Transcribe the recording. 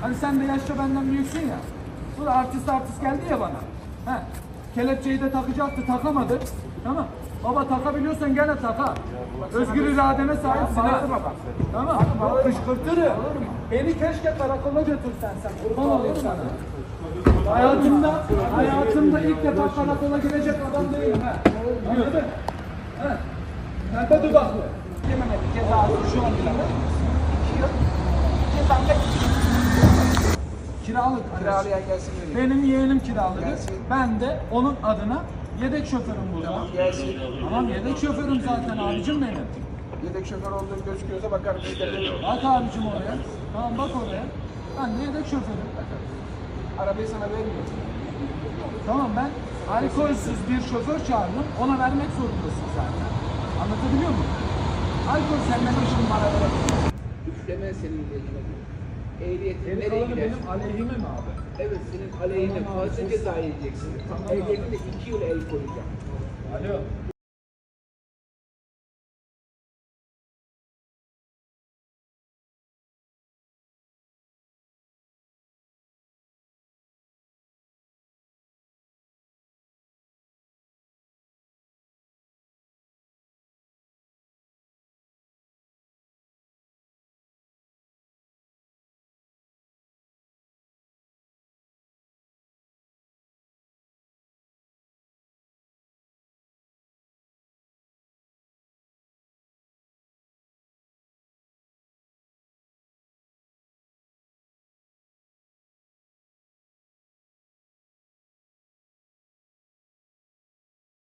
Hani sen de yaşça benden büyüksün ya. Bu da artist artist geldi ya bana. He. Kelepçeyi de takacaktı takamadı. Tamam. Baba takabiliyorsan gene tak ha. Özgür iradene sahipsin ha. Tamam. Kışkırtırım. Beni keşke karakola götürsen sen. Kurban olayım sana. Hayatımda, hayatımda ilk defa karakola girecek adam değilim ha. Anladın? He. Pembe dudaklı. Yememedi cezası şu an bile. İki yıl. Cezam da iki yıl. Kiralık. Kiralayan gelsin dedi. Benim yeğenim kiralık. Gelsin. Ben de onun adına yedek şoförüm burada. Tamam gelsin. Tamam yedek şoförüm zaten abicim benim. Yedek şoför olduğum gözüküyorsa veririm. Bak abicim oraya. Tamam bak oraya. Ben de yedek şoförüm. Arabayı sana vermiyorum. Tamam ben alkolsüz bir şoför çağırdım. Ona vermek zorundasın zaten. Anlatabiliyor muyum? Alkol senden işin bana verebilir. Üfleme senin eline. Ehliyetin Geri nereye kalanı gider? benim aleyhime mi abi? Evet senin aleyhine fazla ceza yiyeceksin. Ehliyetine iki yıl el koyacağım. Alo.